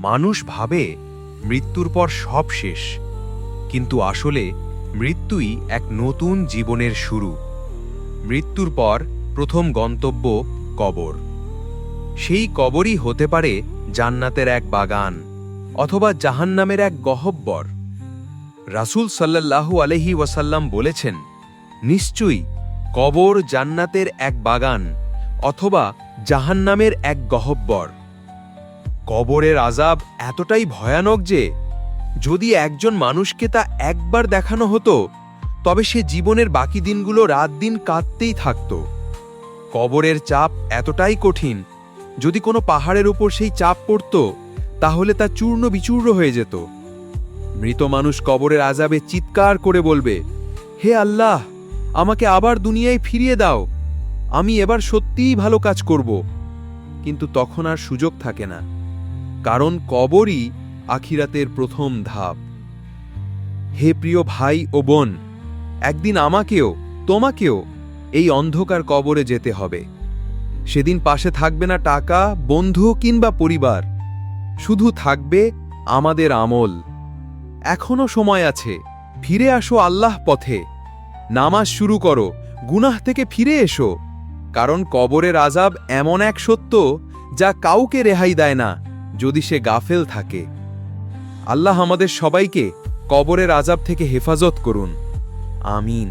মানুষ ভাবে মৃত্যুর পর সব শেষ, কিন্তু আসলে মৃত্যুই এক নতুন জীবনের শুরু। মৃত্যুর পর প্রথম গন্তব্য কবর। সেই কবরই হতে পারে জান্নাতের এক বাগান অথবা জাহান্নামের এক গহব্বর। রাসূল সাল্লাল্লাহু আলহি ওয়াসাল্লাম বলেছেন, নিশ্চয়ই কবর জান্নাতের এক বাগান অথবা জাহান্নামের এক গহব্বর। কবরের আজাব এতটাই ভয়ানক যে, যদি একজন মানুষকে তা একবার দেখানো হতো, তবে সে জীবনের বাকি দিনগুলো রাত দিন কাঁদতেই থাকত। কবরের চাপ এতটাই কঠিন, যদি কোনো পাহাড়ের উপর সেই চাপ পড়ত, তাহলে তা চূর্ণ বিচূর্ণ হয়ে যেত। মৃত মানুষ কবরের আজাবে চিৎকার করে বলবে, হে আল্লাহ, আমাকে আবার দুনিয়ায় ফিরিয়ে দাও, আমি এবার সত্যিই ভালো কাজ করব। কিন্তু তখন আর সুযোগ থাকে না। কারণ কবরই আখিরাতের প্রথম ধাপ। হে প্রিয় ভাই ও বোন, একদিন আমাকেও, তোমাকেও এই অন্ধকার কবরে যেতে হবে। সেদিন পাশে থাকবে না টাকা, বন্ধু কিংবা পরিবার। শুধু থাকবে আমাদের আমল। এখনও সময় আছে, ফিরে আসো আল্লাহ পথে। নামাজ শুরু করো, গুনাহ থেকে ফিরে এসো। কারণ কবরের আজাব এমন এক সত্য যা কাউকে রেহাই দেয় না। যদি সে গাফেল থাকে। আল্লাহ আমাদের সবাইকে কবরের আজাব থেকে হেফাজত করুন। আমিন।